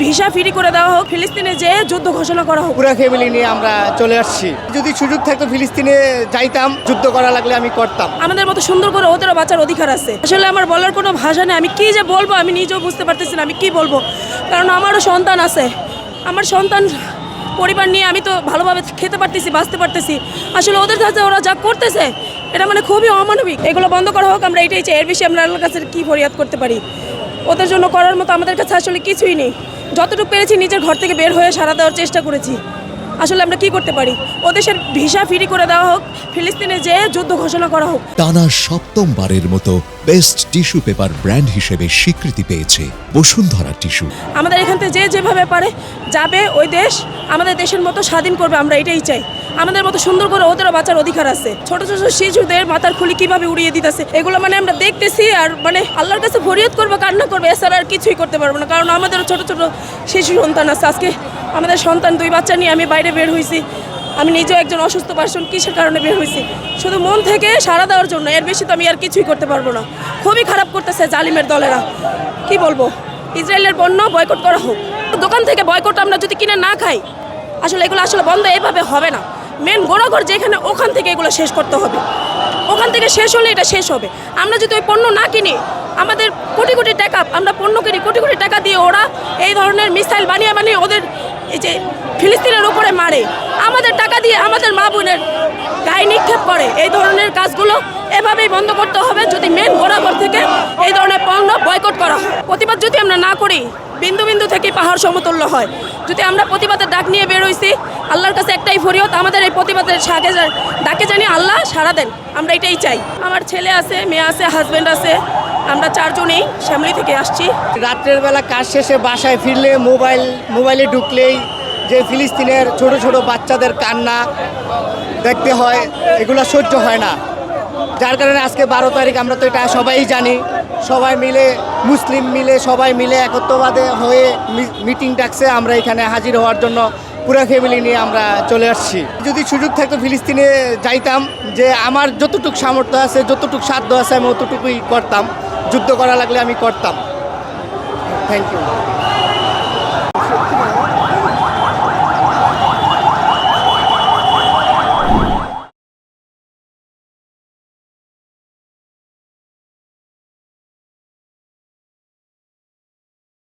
Visa free করে দেওয়া হোক ফিলিস্তিনে যে যুদ্ধ ঘোষণা করা হোক। পুরা ফ্যামিলি নিয়ে আমরা চলে আসছি। যদি সুযোগ থাকতো ফিলিস্তিনে যাইতাম যুদ্ধ করা লাগলে আমি করতাম। আমাদের মতো সুন্দর করে ওদেরও বাঁচার অধিকার আছে। আসলে আমার বলার কোনো ভাষা নেই। আমি কি যে বলব আমি নিজেও বুঝতে পারতেছি না আমি কি বলব। কারণ আমারও সন্তান আছে। আমার সন্তান পরিবার নিয়ে আমি তো ভালোভাবে খেতে পারতেছি বাঁচতে পারতেছি। আসলে ওদের কাছে ওরা যা করতেছে এটা মানে খুবই অমানবিক। এগুলো বন্ধ করা হোক আমরা এটাই চাই। এর বেশি আমরা কাছে কী ফরিয়াদ করতে পারি? ওদের জন্য করার মতো আমাদের কাছে আসলে কিছুই নেই। যতটুকু পেরেছি নিজের ঘর থেকে বের হয়ে সারা দেওয়ার চেষ্টা করেছি। আসলে আমরা কি করতে পারি? ও দেশের ভিসা ফ্রি করে দেওয়া হোক ফিলিস্তিনে যে যুদ্ধ ঘোষণা করা হোক। টানা সপ্তমবারের মতো বেস্ট টিস্যু পেপার ব্র্যান্ড হিসেবে স্বীকৃতি পেয়েছে বসুন্ধরা টিস্যু। আমাদের এখান থেকে যে যেভাবে পারে যাবে ওই দেশ আমাদের দেশের মতো স্বাধীন করবে আমরা এটাই চাই। আমাদের মতো সুন্দর করে ওদেরও বাঁচার অধিকার আছে। ছোট ছোট শিশুদের মাথার খুলি কীভাবে উড়িয়ে দিতেছে এগুলো মানে আমরা দেখতেছি আর মানে আল্লাহর কাছে ফরিয়াদ করব কান্না করবে এছাড়া আর কিছুই করতে পারব না। কারণ আমাদেরও ছোট ছোট শিশু সন্তান আছে। আজকে আমাদের সন্তান, দুই বাচ্চা নিয়ে আমি বাইরে বের হয়েছি আমি নিজেও একজন অসুস্থ পার্সন কিসের কারণে বের হয়েছি শুধু মন থেকে সাড়া দেওয়ার জন্য, এর বেশি তো আমি আর কিছুই করতে পারব না। খুবই খারাপ করতেছে জালিমের দলেরা। কি বলব? ইসরায়েলের পণ্য বয়কট করা হোক। দোকান থেকে বয়কট আমরা যদি কিনে না খাই, আসলে এগুলো আসলে বন্ধ এভাবে হবে না। মেন গোড়াঘর যেখানে, ওখান থেকে এগুলো শেষ করতে হবে। ওখান থেকে শেষ হলে এটা শেষ হবে। আমরা যদি ওই পণ্য না কিনি, আমাদের কোটি কোটি টাকা, আমরা পণ্য কিনি, কোটি কোটি টাকা দিয়ে ওরা এই ধরনের মিসাইল বানিয়ে বানিয়ে ওদের এই যে ফিলিস্তিনের উপরে মারে, আমাদের টাকা দিয়ে আমাদের মা বোনের গায়ে নিক্ষেপ করে, এই ধরনের কাজগুলো এভাবেই বন্ধ করতে হবে যদি মেন গোড়াঘর থেকে এই ধরনের পণ্য বয়কট করা হয়। প্রতিবাদ যদি আমরা না করি, বিন্দু বিন্দু থেকে পাহাড় সমতুল্য হয়। যদি আমরা প্রতিবাদের ডাক নিয়ে বেরোইছি আল্লাহর কাছে একটাই ফরিয়ত আমাদের এই প্রতিবাদের সাগে ডাকে জানি আল্লাহ সারা দেন। আমরা এটাই চাই। আমার ছেলে আছে, মেয়ে আছে হাজব্যান্ড আছে আমরা চারজনেই শ্যামলি থেকে আসছি। রাত্রের বেলা কাজ শেষে বাসায় ফিরলে মোবাইল, মোবাইলে ঢুকলেই যে ফিলিস্তিনের ছোট ছোট বাচ্চাদের কান্না দেখতে হয়, এগুলো সহ্য হয় না। যার কারণে আজকে বারো তারিখ, আমরা তো এটা সবাই জানি। সবাই মিলে, মুসলিম মিলে, সবাই মিলে একত্রবাদে হয়ে মিটিং ডাকছে। আমরা এখানে হাজির হওয়ার জন্য পুরা ফ্যামিলি নিয়ে আমরা চলে আসছি। যদি সুযোগ থাকতো ফিলিস্তিনে যাইতাম, যে আমার যতটুকু সামর্থ্য আছে, যতটুকু সাধ্য আছে, আমি অতটুকুই করতাম। যুদ্ধ করা লাগলে আমি করতাম। Thank you